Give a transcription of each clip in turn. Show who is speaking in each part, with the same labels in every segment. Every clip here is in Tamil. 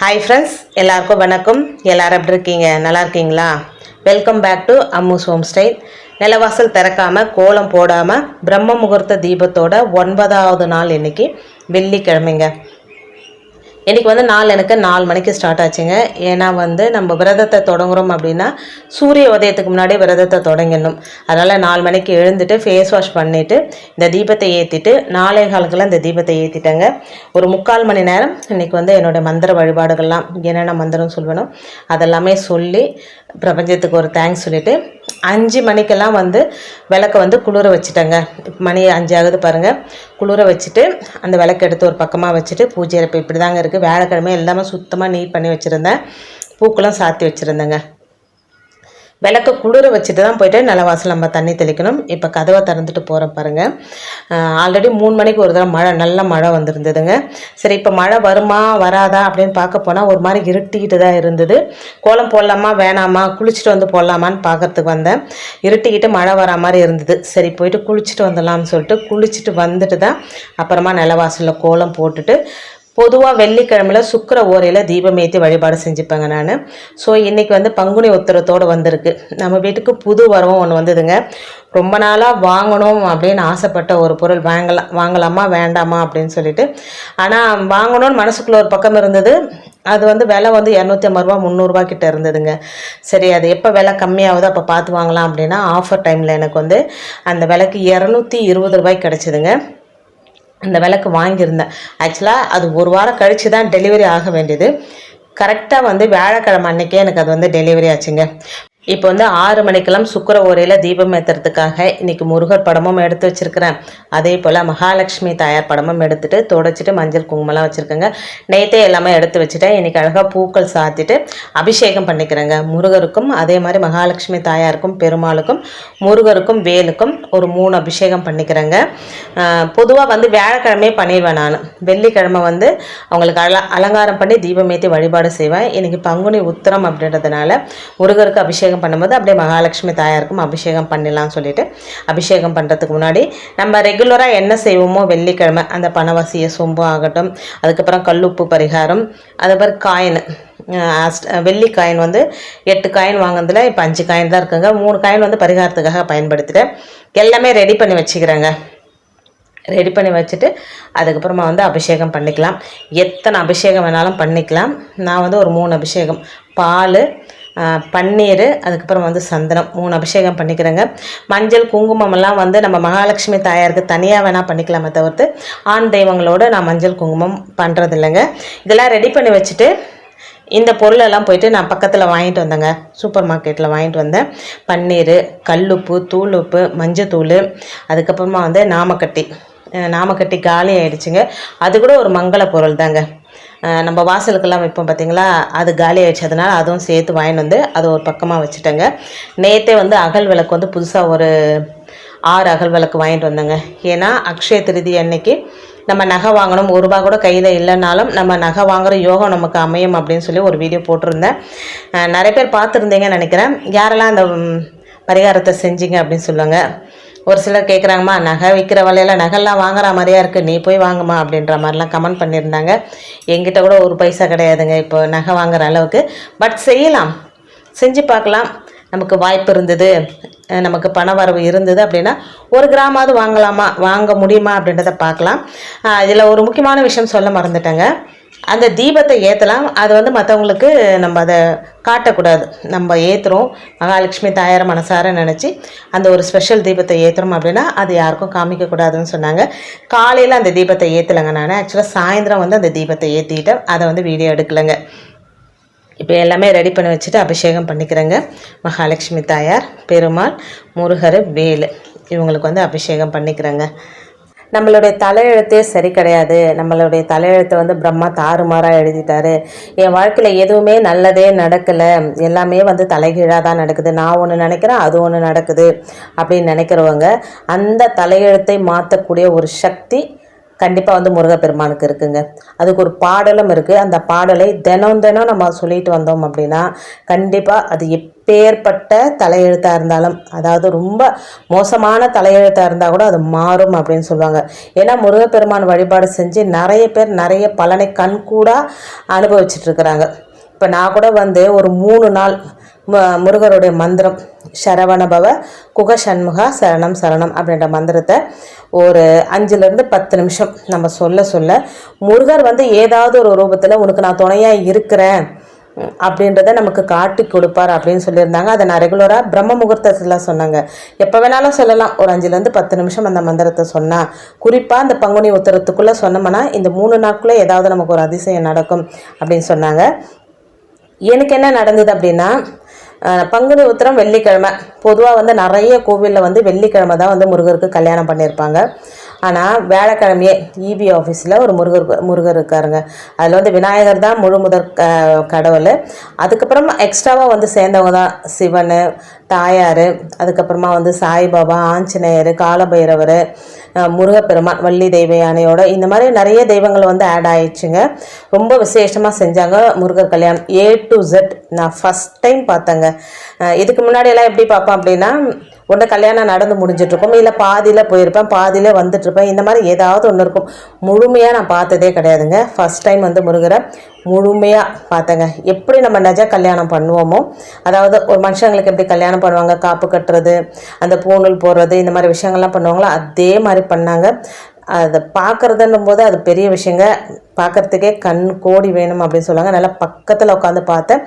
Speaker 1: ஹாய் ஃப்ரெண்ட்ஸ் எல்லாருக்கும் வணக்கம் எல்லோரும் எப்படி இருக்கீங்க நல்லா இருக்கீங்களா welcome back to Ammu's home style நிலவாசல் திறக்காமல் கோலம் போடாமல் பிரம்ம முகூர்த்த தீபத்தோட ஒன்பதாவது நாள் இன்றைக்கி வெள்ளிக்கிழமைங்க இன்றைக்கி வந்து நாலு எனக்கு நாலு மணிக்கு ஸ்டார்ட் ஆச்சுங்க ஏன்னா வந்து நம்ம விரதத்தை தொடங்குகிறோம் அப்படின்னா சூரிய உதயத்துக்கு முன்னாடியே விரதத்தை தொடங்கிடணும் அதனால் நாலு மணிக்கு எழுந்துட்டு ஃபேஸ் வாஷ் பண்ணிவிட்டு இந்த தீபத்தை ஏற்றிட்டு நாளை காலத்தில் இந்த தீபத்தை ஏற்றிட்டேங்க ஒரு முக்கால் மணி நேரம் இன்றைக்கி வந்து என்னுடைய மந்திர வழிபாடுகள்லாம் என்னென்ன மந்திரம் சொல்லணும் அதெல்லாமே சொல்லி பிரபஞ்சத்துக்கு ஒரு தேங்க்ஸ் சொல்லிவிட்டு அஞ்சு மணிக்கெல்லாம் வந்து விளக்கை வந்து குளிர வச்சுட்டேங்க மணி அஞ்சு ஆகுது பாருங்கள் குளிர வச்சுட்டு அந்த விளக்கு எடுத்து ஒரு பக்கமாக வச்சுட்டு பூஜை இப்போ இப்படி தாங்க இருக்குது வேலைக்கிழமை எல்லாமே சுத்தமாக நீட் பண்ணி வச்சுருந்தேன் பூக்களும் சாத்தி வச்சுருந்தேங்க விளக்கு குளிர வச்சுட்டு தான் போயிட்டு நல்ல வாசல் நம்ம தண்ணி தெளிக்கணும் இப்போ கதவை திறந்துட்டு போகிற பாருங்கள் ஆல்ரெடி மூணு மணிக்கு ஒரு தடவை மழை நல்ல மழை வந்திருந்ததுங்க சரி இப்போ மழை வருமா வராதா அப்படின்னு பார்க்க போனால் ஒரு மாதிரி இருட்டிக்கிட்டு தான் இருந்தது கோலம் போடலாமா வேணாமா குளிச்சுட்டு வந்து போடலாமான்னு பார்க்கறதுக்கு வந்தேன் இருட்டிக்கிட்டு மழை வரா மாதிரி இருந்தது சரி போயிட்டு குளிச்சுட்டு வந்துடலாம்னு சொல்லிட்டு குளிச்சுட்டு வந்துட்டு தான் அப்புறமா நிலவாசலில் கோலம் போட்டுட்டு பொதுவாக வெள்ளிக்கிழமையில் சுக்கர ஓரையில் தீபம் ஏற்றி வழிபாடு செஞ்சுப்பேங்க நான் ஸோ இன்றைக்கி வந்து பங்குனி உத்தரத்தோடு வந்திருக்கு நம்ம வீட்டுக்கு புது வரவும் ஒன்று வந்ததுங்க ரொம்ப நாளாக வாங்கணும் அப்படின்னு ஆசைப்பட்ட ஒரு பொருள் வாங்கலாம் வாங்கலாமா வேண்டாமா அப்படின்னு சொல்லிட்டு ஆனால் வாங்கணும்னு மனசுக்குள்ளே ஒரு பக்கம் இருந்தது அது வந்து விலை வந்து இரநூத்தி ஐம்பது ரூபா முந்நூறுரூவா கிட்டே இருந்ததுங்க சரி அது எப்போ விலை கம்மியாகுதோ அப்போ பார்த்து வாங்கலாம் அப்படின்னா ஆஃபர் டைமில் எனக்கு வந்து அந்த விலைக்கு இரநூத்தி இருபது ரூபாய்க்கு கிடச்சிதுங்க அந்த விளக்கு வாங்கியிருந்தேன் ஆக்சுவலாக அது ஒரு வாரம் கழித்து தான் டெலிவரி ஆக வேண்டியது கரெக்டாக வந்து வியாழக்கிழமை அன்றைக்கே எனக்கு அது வந்து டெலிவரி ஆச்சுங்க இப்போ வந்து ஆறு மணிக்கெல்லாம் சுக்கர ஓரையில் தீபம் ஏற்றுறதுக்காக இன்றைக்கி முருகர் படமும் எடுத்து வச்சுருக்கிறேன் அதே போல் மகாலட்சுமி தாயார் படமும் எடுத்துகிட்டு தொடச்சிட்டு மஞ்சள் குங்குமெல்லாம் வச்சுருக்கேங்க நேத்தே எல்லாமே எடுத்து வச்சுட்டேன் இன்றைக்கி அழகாக பூக்கள் சாத்திட்டு அபிஷேகம் பண்ணிக்கிறேங்க முருகருக்கும் அதே மாதிரி மகாலட்சுமி தாயாருக்கும் பெருமாளுக்கும் முருகருக்கும் வேலுக்கும் ஒரு மூணு அபிஷேகம் பண்ணிக்கிறேங்க பொதுவாக வந்து வியாழக்கிழமையே பண்ணிடுவேன் நான் வெள்ளிக்கிழமை வந்து அவங்களுக்கு அல அலங்காரம் பண்ணி தீபம் ஏற்றி வழிபாடு செய்வேன் இன்றைக்கி பங்குனி உத்திரம் அப்படின்றதுனால முருகருக்கு அபிஷேகம் அபிஷேகம் பண்ணும்போது அப்படியே மகாலட்சுமி தாயாருக்கும் அபிஷேகம் பண்ணலாம்னு சொல்லிட்டு அபிஷேகம் பண்ணுறதுக்கு முன்னாடி நம்ம ரெகுலராக என்ன செய்வோமோ வெள்ளிக்கிழமை அந்த பணவசியை சொம்பு ஆகட்டும் அதுக்கப்புறம் கல்லுப்பு பரிகாரம் அதுக்கப்புறம் காயின் வெள்ளி காயின் வந்து எட்டு காயின் வாங்கினதில் இப்போ அஞ்சு காயின் தான் இருக்குங்க மூணு காயின் வந்து பரிகாரத்துக்காக பயன்படுத்திட்டு எல்லாமே ரெடி பண்ணி வச்சுக்கிறேங்க ரெடி பண்ணி வச்சுட்டு அதுக்கப்புறமா வந்து அபிஷேகம் பண்ணிக்கலாம் எத்தனை அபிஷேகம் வேணாலும் பண்ணிக்கலாம் நான் வந்து ஒரு மூணு அபிஷேகம் பால் பன்னீர் அதுக்கப்புறம் வந்து சந்தனம் மூணு அபிஷேகம் பண்ணிக்கிறேங்க மஞ்சள் குங்குமம்லாம் வந்து நம்ம மகாலட்சுமி தாயாருக்கு தனியாக வேணால் பண்ணிக்கலாமே தவிர்த்து ஆண் தெய்வங்களோடு நான் மஞ்சள் குங்குமம் பண்ணுறது இல்லைங்க இதெல்லாம் ரெடி பண்ணி வச்சுட்டு இந்த பொருளெல்லாம் போயிட்டு நான் பக்கத்தில் வாங்கிட்டு வந்தேங்க சூப்பர் மார்க்கெட்டில் வாங்கிட்டு வந்தேன் பன்னீர் கல்லுப்பு தூளுப்பு மஞ்சத்தூள் அதுக்கப்புறமா வந்து நாமக்கட்டி நாமக்கட்டி காலி ஆயிடுச்சுங்க அது கூட ஒரு மங்கள பொருள் தாங்க நம்ம வாசலுக்கெல்லாம் வைப்போம் பார்த்திங்களா அது காலி வச்சதுனால அதுவும் சேர்த்து வாங்கிட்டு வந்து அதை ஒரு பக்கமாக வச்சுட்டேங்க நேற்றே வந்து அகல் விளக்கு வந்து புதுசாக ஒரு ஆறு அகல் விளக்கு வாங்கிட்டு வந்தேங்க ஏன்னா அக்ஷய திருதி அன்னைக்கு நம்ம நகை வாங்கணும் ஒரு ரூபா கூட கையில் இல்லைனாலும் நம்ம நகை வாங்குகிற யோகம் நமக்கு அமையும் அப்படின்னு சொல்லி ஒரு வீடியோ போட்டிருந்தேன் நிறைய பேர் பார்த்துருந்தீங்கன்னு நினைக்கிறேன் யாரெல்லாம் அந்த பரிகாரத்தை செஞ்சிங்க அப்படின்னு சொல்லுவாங்க ஒரு சிலர் கேட்குறாங்கம்மா நகை விற்கிற வலையில் நகைலாம் வாங்குற மாதிரியா இருக்குது நீ போய் வாங்குமா அப்படின்ற மாதிரிலாம் கமெண்ட் பண்ணியிருந்தாங்க எங்கிட்ட கூட ஒரு பைசா கிடையாதுங்க இப்போ நகை வாங்குற அளவுக்கு பட் செய்யலாம் செஞ்சு பார்க்கலாம் நமக்கு வாய்ப்பு இருந்தது நமக்கு பண வரவு இருந்தது அப்படின்னா ஒரு கிராமாவது வாங்கலாமா வாங்க முடியுமா அப்படின்றத பார்க்கலாம் இதில் ஒரு முக்கியமான விஷயம் சொல்ல மறந்துட்டேங்க அந்த தீபத்தை ஏற்றலாம் அது வந்து மற்றவங்களுக்கு நம்ம அதை காட்டக்கூடாது நம்ம ஏற்றுறோம் மகாலட்சுமி தாயார மனசார நினச்சி அந்த ஒரு ஸ்பெஷல் தீபத்தை ஏற்றுறோம் அப்படின்னா அது யாருக்கும் காமிக்கக்கூடாதுன்னு சொன்னாங்க காலையில் அந்த தீபத்தை ஏற்றலைங்க நான் ஆக்சுவலாக சாயந்தரம் வந்து அந்த தீபத்தை ஏற்றிட்டேன் அதை வந்து வீடியோ எடுக்கலைங்க இப்போ எல்லாமே ரெடி பண்ணி வச்சுட்டு அபிஷேகம் பண்ணிக்கிறேங்க மகாலட்சுமி தாயார் பெருமாள் முருகர் வேலு இவங்களுக்கு வந்து அபிஷேகம் பண்ணிக்கிறேங்க நம்மளுடைய தலையெழுத்தே சரி கிடையாது நம்மளுடைய தலையெழுத்தை வந்து பிரம்மா தாறுமாறாக எழுதிட்டாரு என் வாழ்க்கையில் எதுவுமே நல்லதே நடக்கலை எல்லாமே வந்து தலைகீழாக தான் நடக்குது நான் ஒன்று நினைக்கிறேன் அது ஒன்று நடக்குது அப்படின்னு நினைக்கிறவங்க அந்த தலையெழுத்தை மாற்றக்கூடிய ஒரு சக்தி கண்டிப்பாக வந்து முருகப்பெருமானுக்கு இருக்குங்க அதுக்கு ஒரு பாடலும் இருக்குது அந்த பாடலை தினம் தினம் நம்ம சொல்லிட்டு வந்தோம் அப்படின்னா கண்டிப்பாக அது எப் எப்பேற்பட்ட தலையெழுத்தாக இருந்தாலும் அதாவது ரொம்ப மோசமான தலையெழுத்தாக இருந்தால் கூட அது மாறும் அப்படின்னு சொல்லுவாங்க ஏன்னா முருகப்பெருமான் வழிபாடு செஞ்சு நிறைய பேர் நிறைய பலனை கண்கூடாக இருக்கிறாங்க இப்போ நான் கூட வந்து ஒரு மூணு நாள் முருகருடைய மந்திரம் சரவணபவ குக சண்முகா சரணம் சரணம் அப்படின்ற மந்திரத்தை ஒரு அஞ்சுலேருந்து பத்து நிமிஷம் நம்ம சொல்ல சொல்ல முருகர் வந்து ஏதாவது ஒரு ரூபத்தில் உனக்கு நான் துணையாக இருக்கிறேன் அப்படின்றத நமக்கு காட்டி கொடுப்பார் அப்படின்னு சொல்லியிருந்தாங்க அதை நான் ரெகுலராக பிரம்ம முகூர்த்தத்தில் சொன்னாங்க எப்போ வேணாலும் சொல்லலாம் ஒரு அஞ்சுலேருந்து பத்து நிமிஷம் அந்த மந்திரத்தை சொன்னால் குறிப்பாக அந்த பங்குனி உத்தரத்துக்குள்ளே சொன்னோம்னா இந்த மூணு நாட்குள்ளே ஏதாவது நமக்கு ஒரு அதிசயம் நடக்கும் அப்படின்னு சொன்னாங்க எனக்கு என்ன நடந்தது அப்படின்னா பங்குனி உத்தரம் வெள்ளிக்கிழமை பொதுவாக வந்து நிறைய கோவிலில் வந்து வெள்ளிக்கிழமை தான் வந்து முருகருக்கு கல்யாணம் பண்ணியிருப்பாங்க ஆனால் வேலைக்கிழமையே இபி e ஆஃபீஸில் ஒரு முருகர் முருகர் இருக்காருங்க அதில் வந்து விநாயகர் தான் முழு முதற் கடவுள் அதுக்கப்புறமா எக்ஸ்ட்ராவாக வந்து சேர்ந்தவங்க தான் சிவன் தாயார் அதுக்கப்புறமா வந்து சாய்பாபா ஆஞ்சநேயர் காலபைரவர் முருகப்பெருமான் வள்ளி தெய்வ யானையோட இந்த மாதிரி நிறைய தெய்வங்கள் வந்து ஆட் ஆயிடுச்சுங்க ரொம்ப விசேஷமாக செஞ்சாங்க முருகர் கல்யாணம் ஏ டு ஜெட் நான் ஃபஸ்ட் டைம் பார்த்தேங்க இதுக்கு முன்னாடியெல்லாம் எப்படி பார்ப்பேன் அப்படின்னா ஒன்று கல்யாணம் நடந்து முடிஞ்சிட்ருக்கும் இல்லை பாதியில் போயிருப்பேன் பாதியில் வந்துட்டுருப்பேன் இந்த மாதிரி ஏதாவது ஒன்று இருக்கும் முழுமையாக நான் பார்த்ததே கிடையாதுங்க ஃபஸ்ட் டைம் வந்து முருகரை முழுமையாக பார்த்தேங்க எப்படி நம்ம நஜ கல்யாணம் பண்ணுவோமோ அதாவது ஒரு மனுஷங்களுக்கு எப்படி கல்யாணம் பண்ணுவாங்க காப்பு கட்டுறது அந்த பூணூல் போடுறது இந்த மாதிரி விஷயங்கள்லாம் பண்ணுவாங்களோ அதே மாதிரி பண்ணாங்க அதை பார்க்குறதுன்னும் போது அது பெரிய விஷயங்க பார்க்குறதுக்கே கண் கோடி வேணும் அப்படின்னு சொல்லுவாங்க நல்லா பக்கத்தில் உட்காந்து பார்த்தேன்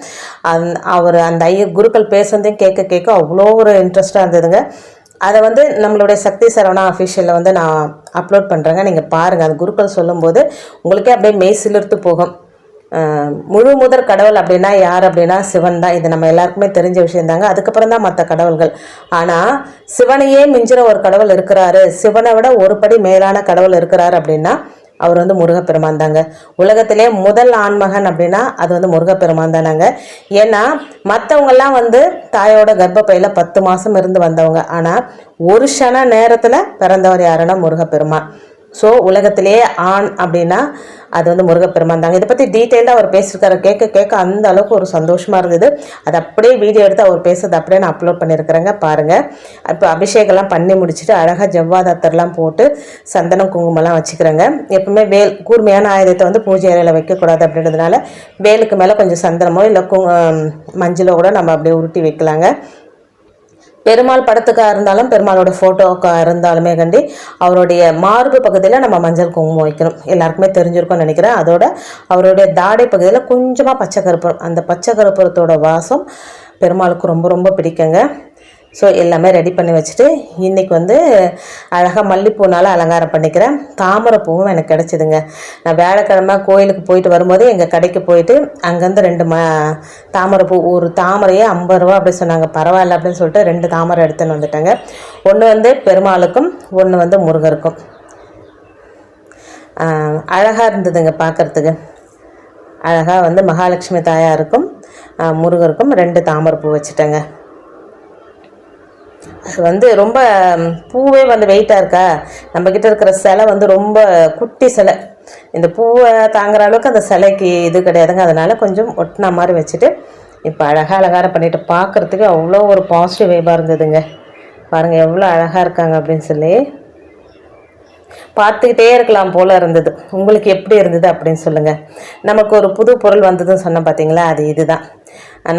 Speaker 1: அந் அவர் அந்த ஐயர் குருக்கள் பேசுனதையும் கேட்க கேட்க அவ்வளோ ஒரு இன்ட்ரெஸ்ட்டாக இருந்ததுங்க அதை வந்து நம்மளுடைய சக்தி சரவணா அஃபிஷியலில் வந்து நான் அப்லோட் பண்ணுறேங்க நீங்கள் பாருங்கள் அது குருக்கள் சொல்லும்போது உங்களுக்கே அப்படியே மெய் சிலிர்த்து போகும் முழு முதற் கடவுள் அப்படின்னா யார் அப்படின்னா சிவன் தான் இது நம்ம எல்லாருக்குமே தெரிஞ்ச விஷயந்தாங்க அதுக்கப்புறம் தான் மற்ற கடவுள்கள் ஆனால் சிவனையே மிஞ்சிற ஒரு கடவுள் இருக்கிறாரு சிவனை விட ஒரு படி மேலான கடவுள் இருக்கிறார் அப்படின்னா அவர் வந்து முருகப்பெருமான் தாங்க உலகத்திலே முதல் ஆண்மகன் அப்படின்னா அது வந்து முருகப்பெருமான் தானாங்க ஏன்னா மற்றவங்கெல்லாம் வந்து தாயோட கர்ப்பப்பையில் பத்து மாதம் இருந்து வந்தவங்க ஆனால் ஒரு சன நேரத்தில் பிறந்தவர் யாருன்னா முருகப்பெருமான் ஸோ உலகத்திலேயே ஆண் அப்படின்னா அது வந்து முருகப்பெருமான் தாங்க இதை பற்றி டீட்டெயிலாக அவர் பேசியிருக்காரு கேட்க கேட்க அந்த அளவுக்கு ஒரு சந்தோஷமாக இருந்தது அது அப்படியே வீடியோ எடுத்து அவர் பேசுறது அப்படியே நான் அப்லோட் பண்ணியிருக்கிறேங்க பாருங்கள் இப்போ அபிஷேகம்லாம் பண்ணி முடிச்சுட்டு அழகாக ஜவ்வாதத்தர்லாம் போட்டு சந்தனம் குங்குமம்லாம் வச்சுக்கிறேங்க எப்பவுமே வேல் கூர்மையான ஆயுதத்தை வந்து பூஜை அறையில் வைக்கக்கூடாது அப்படின்றதுனால வேலுக்கு மேலே கொஞ்சம் சந்தனமோ இல்லை கு மஞ்சளோ கூட நம்ம அப்படியே உருட்டி வைக்கலாங்க பெருமாள் படத்துக்காக இருந்தாலும் பெருமாளோட ஃபோட்டோக்காக இருந்தாலுமே கண்டி அவருடைய மார்பு பகுதியில் நம்ம மஞ்சள் குங்குமம் வைக்கணும் எல்லாருக்குமே தெரிஞ்சிருக்கோம்னு நினைக்கிறேன் அதோட அவருடைய தாடை பகுதியில் கொஞ்சமாக பச்சை கருப்பு அந்த பச்சை கருப்புறத்தோட வாசம் பெருமாளுக்கு ரொம்ப ரொம்ப பிடிக்குங்க ஸோ எல்லாமே ரெடி பண்ணி வச்சுட்டு இன்றைக்கி வந்து அழகாக மல்லிப்பூனால் அலங்காரம் பண்ணிக்கிறேன் தாமரை பூவும் எனக்கு கிடச்சிதுங்க நான் வேலைக்கிழமை கோயிலுக்கு போயிட்டு வரும்போது எங்கள் கடைக்கு போயிட்டு அங்கேருந்து ரெண்டு ம தாமரை பூ ஒரு தாமரையே ஐம்பது ரூபா அப்படி சொன்னாங்க பரவாயில்ல அப்படின்னு சொல்லிட்டு ரெண்டு தாமரை எடுத்துன்னு வந்துட்டேங்க ஒன்று வந்து பெருமாளுக்கும் ஒன்று வந்து முருகருக்கும் அழகாக இருந்ததுங்க பார்க்குறதுக்கு அழகாக வந்து மகாலட்சுமி தாயாருக்கும் முருகருக்கும் ரெண்டு தாமரை பூ வச்சுட்டேங்க அது வந்து ரொம்ப பூவே வந்து வெயிட்டாக இருக்கா நம்மக்கிட்ட இருக்கிற சிலை வந்து ரொம்ப குட்டி சிலை இந்த பூவை தாங்குற அளவுக்கு அந்த சிலைக்கு இது கிடையாதுங்க அதனால் கொஞ்சம் ஒட்டின மாதிரி வச்சுட்டு இப்போ அழகாக அழகாரம் பண்ணிவிட்டு பார்க்குறதுக்கு அவ்வளோ ஒரு பாசிட்டிவ் வைபாக இருந்ததுங்க பாருங்கள் எவ்வளோ அழகாக இருக்காங்க அப்படின்னு சொல்லி பார்த்துக்கிட்டே இருக்கலாம் போல் இருந்தது உங்களுக்கு எப்படி இருந்தது அப்படின்னு சொல்லுங்கள் நமக்கு ஒரு புது பொருள் வந்ததுன்னு சொன்னேன் பார்த்தீங்களா அது இதுதான்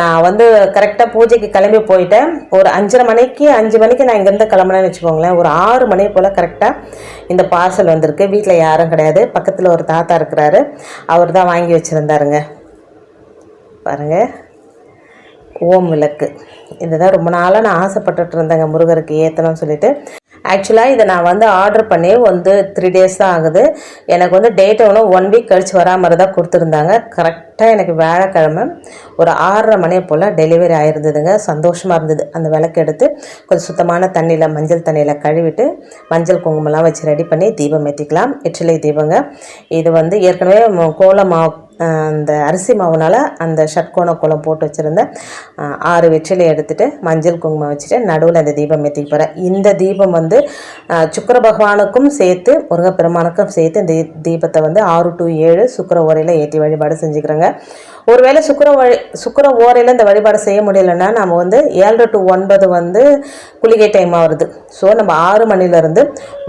Speaker 1: நான் வந்து கரெக்டாக பூஜைக்கு கிளம்பி போயிட்டேன் ஒரு அஞ்சரை மணிக்கு அஞ்சு மணிக்கு நான் இங்கேருந்து கிளம்புனேன்னு வச்சுக்கோங்களேன் ஒரு ஆறு மணி போல் கரெக்டாக இந்த பார்சல் வந்திருக்கு வீட்டில் யாரும் கிடையாது பக்கத்தில் ஒரு தாத்தா இருக்கிறாரு அவர் தான் வாங்கி வச்சுருந்தாருங்க பாருங்கள் ஓம் விளக்கு இதுதான் ரொம்ப நாளாக நான் ஆசைப்பட்டுட்டு இருந்தேங்க முருகருக்கு ஏற்றணும்னு சொல்லிட்டு ஆக்சுவலாக இதை நான் வந்து ஆர்டர் பண்ணி வந்து த்ரீ டேஸ் தான் ஆகுது எனக்கு வந்து டேட் ஒன்று ஒன் வீக் கழித்து வரா மாதிரி தான் கொடுத்துருந்தாங்க கரெக்டாக எனக்கு வேலைக்கிழமை ஒரு ஆறரை மணியை போல் டெலிவரி ஆகிருந்ததுங்க சந்தோஷமாக இருந்தது அந்த விளக்கு எடுத்து கொஞ்சம் சுத்தமான தண்ணியில் மஞ்சள் தண்ணியில் கழுவிட்டு மஞ்சள் குங்குமம்லாம் வச்சு ரெடி பண்ணி தீபம் ஏற்றிக்கலாம் இட்லி தீபங்க இது வந்து ஏற்கனவே கோலமாக அந்த அரிசி மாவுனால் அந்த ஷட்கோண குளம் போட்டு வச்சுருந்த ஆறு வெற்றிலை எடுத்துகிட்டு மஞ்சள் குங்குமம் வச்சுட்டு நடுவில் அந்த தீபம் ஏற்றிக்க போகிறேன் இந்த தீபம் வந்து சுக்கர பகவானுக்கும் சேர்த்து முருகப்பெருமானுக்கும் சேர்த்து இந்த தீபத்தை வந்து ஆறு டு ஏழு சுக்கர உரையில் ஏற்றி வழிபாடு செஞ்சுக்கிறோங்க ஒருவேளை சுக்கர வழி சுக்கர ஓரையில் இந்த வழிபாடு செய்ய முடியலன்னா நம்ம வந்து ஏழு டு ஒன்பது வந்து குளிகை டைம் ஆகுது ஸோ நம்ம ஆறு மணிலேருந்து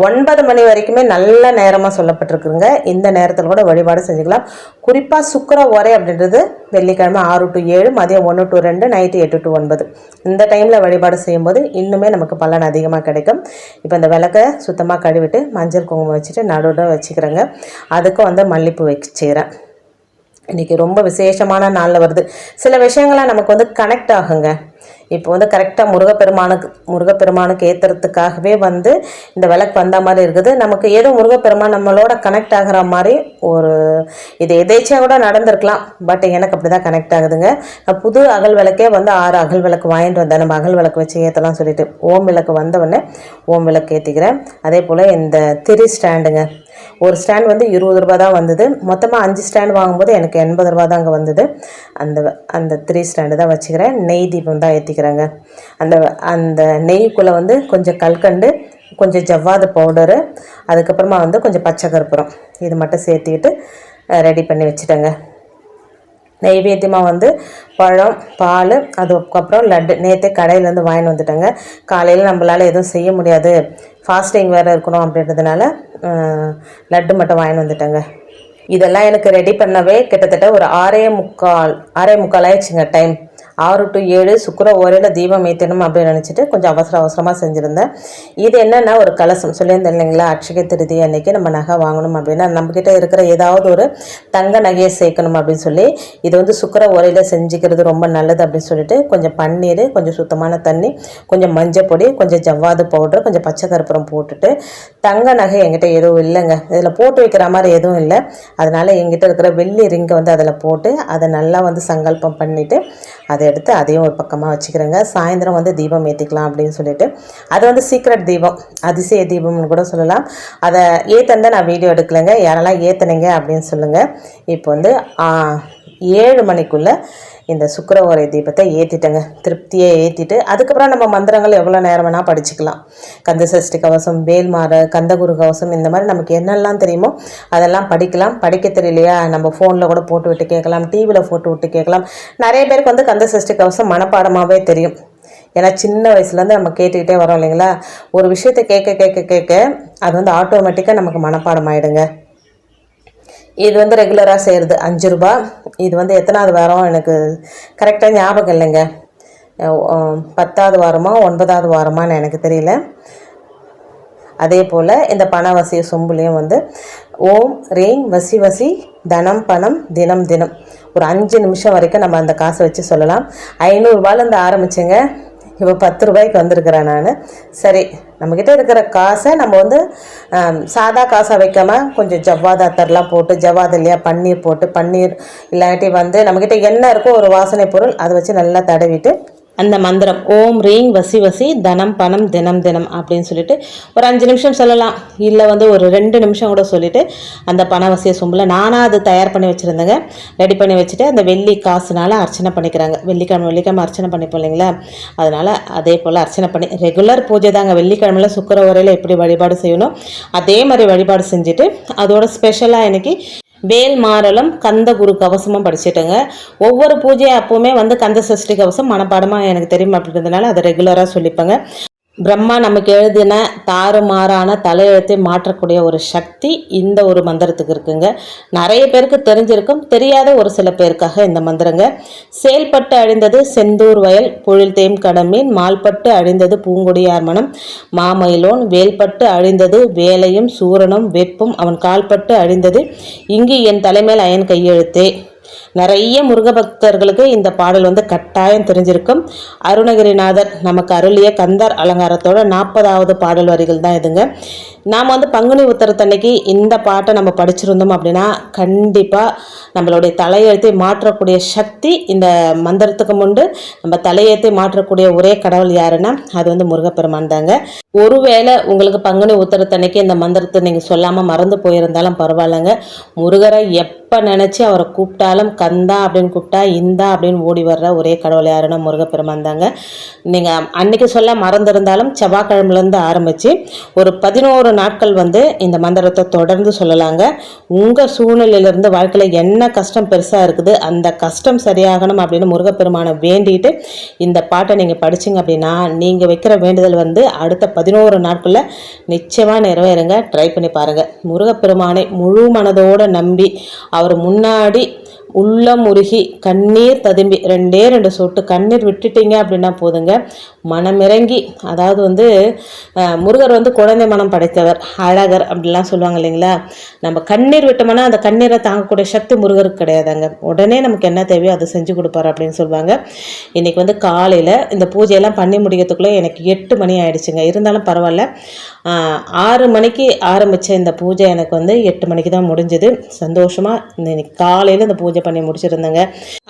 Speaker 1: ஒன்பது மணி வரைக்குமே நல்ல நேரமாக சொல்லப்பட்டிருக்குங்க இந்த நேரத்தில் கூட வழிபாடு செஞ்சுக்கலாம் குறிப்பாக குறிப்பாக சுக்கர ஒரே அப்படின்றது வெள்ளிக்கிழமை ஆறு டு ஏழு மதியம் ஒன்று டு ரெண்டு நைட்டு எட்டு டு ஒன்பது இந்த டைமில் வழிபாடு செய்யும்போது இன்னுமே நமக்கு பலன் அதிகமாக கிடைக்கும் இப்போ இந்த விளக்கை சுத்தமாக கழுவிட்டு மஞ்சள் குங்குமம் வச்சுட்டு நடுவில் வச்சுக்கிறேங்க அதுக்கும் வந்து மல்லிப்பூ வச்சுக்கிறேன் இன்றைக்கி ரொம்ப விசேஷமான நாளில் வருது சில விஷயங்கள்லாம் நமக்கு வந்து கனெக்ட் ஆகுங்க இப்போ வந்து கரெக்டாக முருகப்பெருமானுக்கு முருகப்பெருமானுக்கு ஏற்றுறதுக்காகவே வந்து இந்த விளக்கு வந்த மாதிரி இருக்குது நமக்கு ஏதோ முருகப்பெருமான் நம்மளோட கனெக்ட் ஆகிற மாதிரி ஒரு இது எதேச்சியாக கூட நடந்திருக்கலாம் பட் எனக்கு அப்படி தான் கனெக்ட் ஆகுதுங்க புது அகல் விளக்கே வந்து ஆறு அகல் விளக்கு வாங்கிட்டு வந்தேன் நம்ம அகல் விளக்கு வச்சு ஏற்றலாம் சொல்லிட்டு ஓம் விளக்கு வந்தவுடனே ஓம் விளக்கு ஏற்றிக்கிறேன் அதே போல் இந்த திரி ஸ்டாண்டுங்க ஒரு ஸ்டாண்ட் வந்து இருபது ரூபா தான் வந்தது மொத்தமாக அஞ்சு ஸ்டாண்ட் வாங்கும்போது எனக்கு எண்பது ரூபா தான் அங்கே வந்தது அந்த அந்த த்ரீ ஸ்டாண்டு தான் வச்சுக்கிறேன் நெய் தீபம் தான் ஏற்றிக்கிறாங்க அந்த அந்த நெய்க்குள்ளே வந்து கொஞ்சம் கல்கண்டு கொஞ்சம் ஜவ்வாத பவுடரு அதுக்கப்புறமா வந்து கொஞ்சம் பச்சை கருப்புறம் இது மட்டும் சேர்த்துக்கிட்டு ரெடி பண்ணி வச்சுட்டேங்க நைவேத்தியமாக வந்து பழம் பால் அதுக்கப்புறம் லட்டு நேற்றே கடையிலேருந்து வாங்கி வந்துட்டேங்க காலையில் நம்மளால் எதுவும் செய்ய முடியாது ஃபாஸ்டிங் வேறு இருக்கணும் அப்படின்றதுனால லட்டு மட்டும் வாங்கி வந்துட்டேங்க இதெல்லாம் எனக்கு ரெடி பண்ணவே கிட்டத்தட்ட ஒரு ஆறே முக்கால் ஆறே முக்கால் ஆயிடுச்சுங்க டைம் ஆறு டு ஏழு சுக்கர ஓரையில் தீபம் ஏற்றணும் அப்படின்னு நினச்சிட்டு கொஞ்சம் அவசர அவசரமாக செஞ்சுருந்தேன் இது என்னென்னா ஒரு கலசம் சொல்லியிருந்தேன் இல்லைங்களா அக்ஷய திருதி அன்றைக்கி நம்ம நகை வாங்கணும் அப்படின்னா நம்மக்கிட்ட இருக்கிற ஏதாவது ஒரு தங்க நகையை சேர்க்கணும் அப்படின்னு சொல்லி இது வந்து சுக்கர ஓரையில் செஞ்சுக்கிறது ரொம்ப நல்லது அப்படின்னு சொல்லிட்டு கொஞ்சம் பன்னீர் கொஞ்சம் சுத்தமான தண்ணி கொஞ்சம் மஞ்சள் பொடி கொஞ்சம் ஜவ்வாது பவுடர் கொஞ்சம் பச்சை கருப்பரம் போட்டுட்டு தங்க நகை என்கிட்ட எதுவும் இல்லைங்க இதில் போட்டு வைக்கிற மாதிரி எதுவும் இல்லை அதனால் எங்கிட்ட இருக்கிற வெள்ளி ரிங்கை வந்து அதில் போட்டு அதை நல்லா வந்து சங்கல்பம் பண்ணிவிட்டு அதை எடுத்து அதையும் ஒரு பக்கமாக வச்சுக்கிறேங்க சாயந்தரம் வந்து தீபம் ஏற்றிக்கலாம் அப்படின்னு சொல்லிட்டு அது வந்து சீக்ரெட் தீபம் அதிசய தீபம்னு கூட சொல்லலாம் அதை ஏற்றந்த நான் வீடியோ எடுக்கலைங்க யாரெல்லாம் ஏற்றினீங்க அப்படின்னு சொல்லுங்கள் இப்போ வந்து ஏழு மணிக்குள்ளே இந்த சுக்கரவரை தீபத்தை ஏற்றிட்டேங்க திருப்தியை ஏற்றிட்டு அதுக்கப்புறம் நம்ம மந்திரங்கள் எவ்வளோ நேரம் வேணால் படிச்சுக்கலாம் கந்த சஷ்டி கவசம் வேல்மாறு கந்தகுரு கவசம் இந்த மாதிரி நமக்கு என்னெல்லாம் தெரியுமோ அதெல்லாம் படிக்கலாம் படிக்க தெரியலையா நம்ம ஃபோனில் கூட போட்டு விட்டு கேட்கலாம் டிவியில் போட்டு விட்டு கேட்கலாம் நிறைய பேருக்கு வந்து கந்த சஷ்டி கவசம் மனப்பாடமாகவே தெரியும் ஏன்னா சின்ன வயசுலேருந்து நம்ம கேட்டுக்கிட்டே வரோம் இல்லைங்களா ஒரு விஷயத்தை கேட்க கேட்க கேட்க அது வந்து ஆட்டோமேட்டிக்காக நமக்கு மனப்பாடம் ஆகிடுங்க இது வந்து ரெகுலராக செய்கிறது அஞ்சு ரூபா இது வந்து எத்தனாவது வாரம் எனக்கு கரெக்டாக ஞாபகம் இல்லைங்க பத்தாவது வாரமாக ஒன்பதாவது வாரமான்னு எனக்கு தெரியல அதே போல் இந்த பண வசிய சொம்புலேயும் வந்து ஓம் ரெயின் வசி வசி தனம் பணம் தினம் தினம் ஒரு அஞ்சு நிமிஷம் வரைக்கும் நம்ம அந்த காசை வச்சு சொல்லலாம் ஐநூறுரூவாலேருந்து ஆரம்பிச்சுங்க இப்போ பத்து ரூபாய்க்கு வந்திருக்கிறேன் நான் சரி நம்மக்கிட்ட இருக்கிற காசை நம்ம வந்து சாதா காசாக வைக்காமல் கொஞ்சம் ஜவ்வாத் போட்டு ஜவ்வாத் பன்னீர் போட்டு பன்னீர் இல்லாட்டி வந்து நம்மக்கிட்ட என்ன இருக்கோ ஒரு வாசனை பொருள் அதை வச்சு நல்லா தடவிட்டு அந்த மந்திரம் ஓம் ரீங் வசி வசி தனம் பணம் தினம் தினம் அப்படின்னு சொல்லிட்டு ஒரு அஞ்சு நிமிஷம் சொல்லலாம் இல்லை வந்து ஒரு ரெண்டு நிமிஷம் கூட சொல்லிவிட்டு அந்த பண வசிய சும்பில் நானாக அது தயார் பண்ணி வச்சுருந்தேங்க ரெடி பண்ணி வச்சுட்டு அந்த வெள்ளி காசுனால் அர்ச்சனை பண்ணிக்கிறாங்க வெள்ளிக்கிழமை வெள்ளிக்கிழமை அர்ச்சனை பண்ணிப்போம் இல்லைங்களா அதனால் அதே போல் அர்ச்சனை பண்ணி ரெகுலர் பூஜை தாங்க வெள்ளிக்கிழமையில் சுக்கர உரையில் எப்படி வழிபாடு செய்யணும் அதே மாதிரி வழிபாடு செஞ்சுட்டு அதோட ஸ்பெஷலாக எனக்கு வேல் மாறலம் கந்த குரு கவசமும் படிச்சுட்டேங்க ஒவ்வொரு பூஜையும் அப்போவுமே வந்து கந்த சஷ்டி கவசம் மனப்பாடமாக எனக்கு தெரியும் அப்படின்றதுனால அதை ரெகுலராக சொல்லிப்பேங்க பிரம்மா நமக்கு எழுதின தாறுமாறான தலையெழுத்தை மாற்றக்கூடிய ஒரு சக்தி இந்த ஒரு மந்திரத்துக்கு இருக்குங்க நிறைய பேருக்கு தெரிஞ்சிருக்கும் தெரியாத ஒரு சில பேருக்காக இந்த மந்திரங்க செயல்பட்டு அழிந்தது செந்தூர் வயல் பொழில் தேம் கடமீன் மால்பட்டு அழிந்தது பூங்குடியார் மனம் மாமயிலோன் வேல்பட்டு அழிந்தது வேலையும் சூரனும் வெப்பும் அவன் கால்பட்டு அழிந்தது இங்கு என் தலைமையில் அயன் கையெழுத்தே நிறைய முருக பக்தர்களுக்கு இந்த பாடல் வந்து கட்டாயம் தெரிஞ்சிருக்கும் அருணகிரிநாதர் நமக்கு அருளிய கந்தார் அலங்காரத்தோட நாற்பதாவது பாடல் வரிகள் தான் இதுங்க நாம் வந்து பங்குனி உத்தரத்தன்னைக்கு இந்த பாட்டை நம்ம படிச்சிருந்தோம் அப்படின்னா கண்டிப்பாக நம்மளுடைய தலையெழுத்தை மாற்றக்கூடிய சக்தி இந்த மந்திரத்துக்கு முண்டு நம்ம தலையெழுத்தை மாற்றக்கூடிய ஒரே கடவுள் யாருன்னா அது வந்து முருகப்பெருமான் தாங்க ஒருவேளை உங்களுக்கு பங்குனி உத்தரத்தன்னைக்கு இந்த மந்திரத்தை நீங்கள் சொல்லாமல் மறந்து போயிருந்தாலும் பரவாயில்லைங்க முருகரை எப்போ நினச்சி அவரை கூப்பிட்டாலும் கந்தா அப்படின்னு கூப்பிட்டா இந்தா அப்படின்னு ஓடி வர்ற ஒரே கடவுள் யாருன்னா முருகப்பெருமான் தாங்க நீங்கள் அன்னைக்கு சொல்ல இருந்தாலும் செவ்வாய்க்கிழமிலேருந்து ஆரம்பித்து ஒரு பதினோரு நாட்கள் வந்து இந்த மந்திரத்தை தொடர்ந்து சொல்லலாங்க உங்கள் சூழ்நிலையிலேருந்து வாழ்க்கையில் என்ன கஷ்டம் பெருசாக இருக்குது அந்த கஷ்டம் சரியாகணும் அப்படின்னு முருகப்பெருமானை வேண்டிட்டு இந்த பாட்டை நீங்கள் படிச்சிங்க அப்படின்னா நீங்கள் வைக்கிற வேண்டுதல் வந்து அடுத்த பதினோரு நாட்களில் நிச்சயமாக நிறைவேறுங்க ட்ரை பண்ணி பாருங்கள் முருகப்பெருமானை முழு மனதோடு நம்பி அவர் முன்னாடி உள்ளம் முருகி கண்ணீர் ததும்பி ரெண்டே ரெண்டு சொட்டு கண்ணீர் விட்டுட்டீங்க அப்படின்னா போதுங்க மனமிறங்கி அதாவது வந்து முருகர் வந்து குழந்தை மனம் படைத்தவர் அழகர் அப்படிலாம் சொல்லுவாங்க இல்லைங்களா நம்ம கண்ணீர் விட்டோம்னா அந்த கண்ணீரை தாங்கக்கூடிய சக்தி முருகருக்கு கிடையாதாங்க உடனே நமக்கு என்ன தேவையோ அதை செஞ்சு கொடுப்பார் அப்படின்னு சொல்லுவாங்க இன்றைக்கி வந்து காலையில் இந்த பூஜையெல்லாம் பண்ணி முடிக்கிறதுக்குள்ளே எனக்கு எட்டு மணி ஆயிடுச்சுங்க இருந்தாலும் பரவாயில்ல ஆறு மணிக்கு ஆரம்பித்த இந்த பூஜை எனக்கு வந்து எட்டு மணிக்கு தான் முடிஞ்சது சந்தோஷமாக இன்னைக்கு காலையில் இந்த பூஜை பண்ணி முடிச்சிருந்தேங்க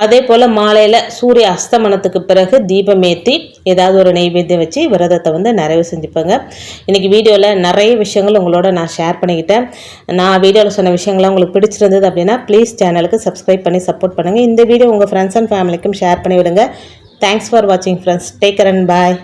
Speaker 1: அதே போல் மாலையில் சூரிய அஸ்தமனத்துக்கு பிறகு ஏற்றி ஏதாவது ஒரு நெய்வேத்தியம் வச்சு விரதத்தை வந்து நிறைவு செஞ்சுப்பேங்க இன்றைக்கி வீடியோவில் நிறைய விஷயங்கள் உங்களோட நான் ஷேர் பண்ணிக்கிட்டேன் நான் வீடியோவில் சொன்ன விஷயங்கள்லாம் உங்களுக்கு பிடிச்சிருந்தது அப்படின்னா ப்ளீஸ் சேனலுக்கு சப்ஸ்கிரைப் பண்ணி சப்போர்ட் பண்ணுங்கள் இந்த வீடியோ உங்கள் ஃப்ரெண்ட்ஸ் அண்ட் ஃபேமிலிக்கும் ஷேர் பண்ணி விடுங்க தேங்க்ஸ் ஃபார் வாட்சிங் ஃப்ரெண்ட்ஸ் டேக் அண்ட் பாய்